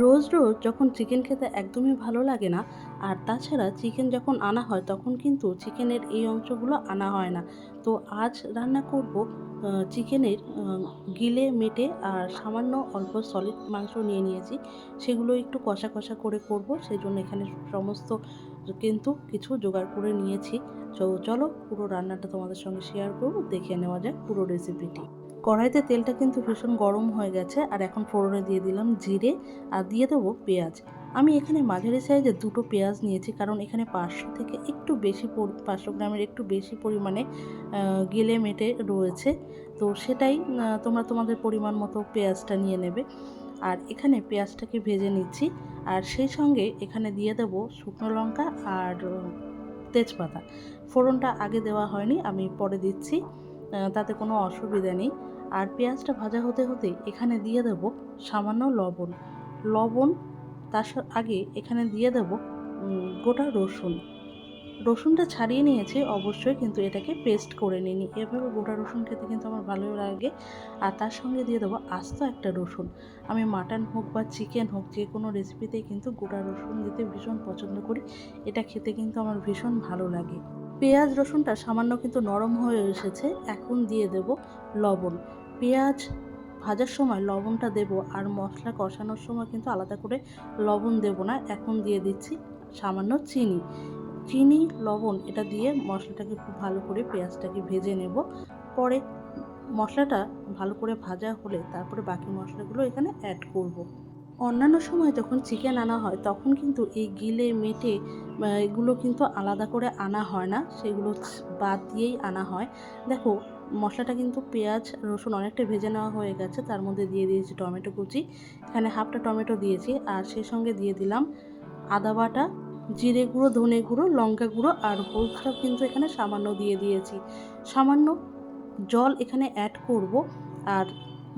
রোজ রোজ যখন চিকেন খেতে একদমই ভালো লাগে না, আর তাছাড়া চিকেন যখন আনা হয় তখন কিন্তু চিকেনের এই অংশগুলো আনা হয় না। তো আজ রান্না করব চিকেনের গিলে, মেটে আর সামান্য অল্প সলিড মাংস নিয়ে নিয়েছি। সেগুলো একটু কষা কষা করে করব সেই জন্য এখানে সমস্ত কিন্তু কিছু জোগাড় করে নিয়েছি। তো চলো পুরো রান্নাটা তোমাদের সঙ্গে শেয়ার করব, দেখে নেওয়া যাক পুরো রেসিপিটি কড়াইতে তেলটা কিন্তু ভীষণ গরম হয়ে গেছে, আর এখন ফোড়নে দিয়ে দিলাম জিরে আর দিয়ে দেবো পেঁয়াজ। আমি এখানে মাঝারি সাইজে দুটো পেঁয়াজ নিয়েছি, কারণ এখানে পাঁচশো থেকে একটু বেশি পাঁচশো গ্রামের একটু বেশি পরিমাণে গেলে মেটে রয়েছে। তো সেটাই তোমরা তোমাদের পরিমাণ মতো পেঁয়াজটা নিয়ে নেবে। আর এখানে পেঁয়াজটাকে ভেজে নিচ্ছি, আর সেই সঙ্গে এখানে দিয়ে দেবো শুকনো লঙ্কা আর তেজপাতা। ফোড়নটা আগে দেওয়া হয়নি, আমি পরে দিচ্ছি তাতে কোনো অসুবিধা নেই। আর পেঁয়াজটা ভাজা হতে হতে এখানে দিয়ে দেব সামান্য লবণ। লবণ তার আগে এখানে দিয়ে দেব গোটা রসুন। রসুনটা ছাড়িয়ে নিয়েছি অবশ্যই, কিন্তু এটাকে পেস্ট করে নিইনি। এভাবে গোটা রসুন খেতে কিন্তু আমার ভালো লাগে। আর তার সঙ্গে দিয়ে দেবো আস্ত একটা রসুন। আমি মাটন হোক বা চিকেন হোক, যে কোনো রেসিপিতেই কিন্তু গোটা রসুন দিতে ভীষণ পছন্দ করি। এটা খেতে কিন্তু আমার ভীষণ ভালো লাগে। পেঁয়াজ রসুনটা সামান্য কিন্তু নরম হয়ে এসেছে, এখন দিয়ে দেব লবণ। পেঁয়াজ ভাজার সময় লবণটা দেব আর মশলা কষানোর সময় কিন্তু আলাদা করে লবণ দেব না, এখন দিয়ে দিচ্ছি সামান্য চিনি। চিনি, লবণ, এটা দিয়ে মশলাটাকে খুব ভালো করে পেঁয়াজটাকে ভেজে নেব। পরে মশলাটা ভালো করে ভাজা হলে তারপরে বাকি মশলাগুলো এখানে অ্যাড করব। অন্যান্য সময় যখন চিকেন আনা হয়, তখন কিন্তু এই গিলে, মেটে এগুলো কিন্তু আলাদা করে আনা হয় না। সেগুলো বাদ দিয়েই আনা হয়। দেখো, মশলাটা কিন্তু পেঁয়াজ, রসুন অনেকটা ভেজে নেওয়া হয়ে গেছে। তার মধ্যে দিয়ে দিয়েছি টমেটো কুচি। এখানে হাফটা টমেটো দিয়েছি। আর সেই সঙ্গে দিয়ে দিলাম আদা বাটা, জিরে গুঁড়ো, ধনে গুঁড়ো, লঙ্কা গুঁড়ো আর হলুদটাও কিন্তু এখানে সামান্য দিয়ে দিয়েছি। সামান্য জল এখানে অ্যাড করব আর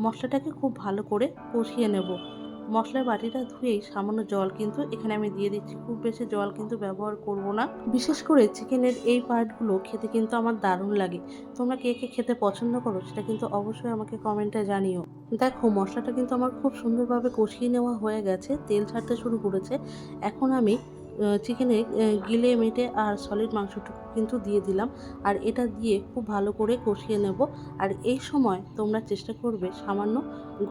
মশলাটাকে খুব ভালো করে কষিয়ে নেব। মশলার বাটিটা ধুয়েই সামান্য জল কিন্তু এখানে আমি দিয়ে দিচ্ছি। খুব বেশি জল কিন্তু ব্যবহার করব না। বিশেষ করে চিকেনের এই পার্টগুলো খেতে কিন্তু আমার দারুণ লাগে। তোমরা কে কে খেতে পছন্দ করো সেটা কিন্তু অবশ্যই আমাকে কমেন্টে জানিও। দেখো, মশলাটা কিন্তু আমার খুব সুন্দরভাবে কষিয়ে নেওয়া হয়ে গেছে, তেল ছাড়তে শুরু করেছে। এখন আমি চিকেনে গিলে, মেটে আর সলিড মাংসটুকু কিন্তু দিয়ে দিলাম। আর এটা দিয়ে খুব ভালো করে কষিয়ে নেব। আর এই সময় তোমরা চেষ্টা করবে সামান্য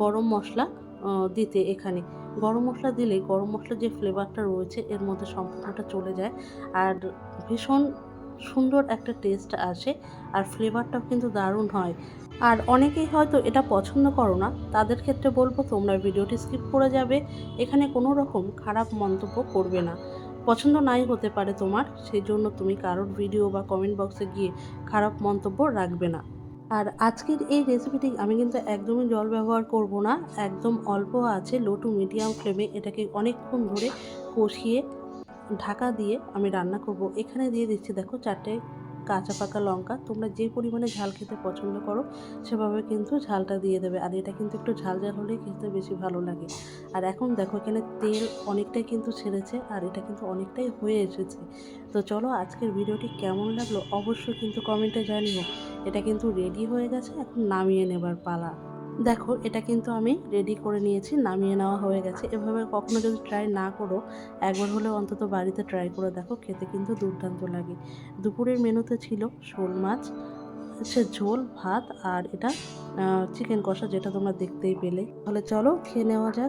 গরম মশলা দিতে এখানে। গরম মশলা দিলে গরম মশলার যে ফ্লেভারটা রয়েছে, এর মধ্যে সম্পূর্ণটা চলে যায়। আর ভীষণ সুন্দর একটা টেস্ট আসে, আর ফ্লেভারটাও কিন্তু দারুণ হয়। আর অনেকেই হয়তো এটা পছন্দ করো না, তাদের ক্ষেত্রে বলব তোমরা ভিডিওটি স্কিপ করে যাবে। এখানে কোনো রকম খারাপ মন্তব্য করবে না। পছন্দ নাই হতে পারে তোমার, সেই জন্য তুমি কারোর ভিডিও বা কমেন্ট বক্সে গিয়ে খারাপ মন্তব্য রাখবে না। আর আজকের এই রেসিপিটি আমি কিন্তু একদমই জল ব্যবহার করব না। একদম অল্প আছে লো টু মিডিয়াম ফ্লেমে এটাকে অনেকক্ষণ ধরে কষিয়ে ঢাকা দিয়ে আমি রান্না করব। এখানে দিয়ে দিচ্ছি, দেখো, চারটে কাঁচা পাকা লঙ্কা, তোমরা যে পরিমাণে ঝাল খেতে পছন্দ করো, সেভাবে কিন্তু ঝালটা দিয়ে দেবে। আর এটা কিন্তু একটু ঝাল ঝাল হলেই খেতে বেশি ভালো লাগে। আর এখন দেখো, এখানে তেল অনেকটাই কিন্তু ছেড়েছে, আর এটা কিন্তু অনেকটাই হয়ে এসেছে। তো চলো, আজকের ভিডিওটি কেমন লাগল অবশ্যই কিন্তু কমেন্টে জানিও। এটা কিন্তু রেডি হয়ে গেছে, এখন নামিয়ে নেবার পালা। দেখো, এটা কিন্তু আমি রেডি করে নিয়েছি, নামিয়ে নেওয়া হয়ে গেছে। এভাবে কখনো যদি ট্রাই না করো, একবার হলেও অন্তত বাড়িতে ট্রাই করে দেখো, খেতে কিন্তু দুর্দান্ত লাগে। দুপুরের মেনুতে ছিল শোল মাছ সে ঝোল, ভাত, আর এটা চিকেন কষা, যেটা তোমরা দেখতেই পেলে। তাহলে চলো, খেয়ে নেওয়া যাক।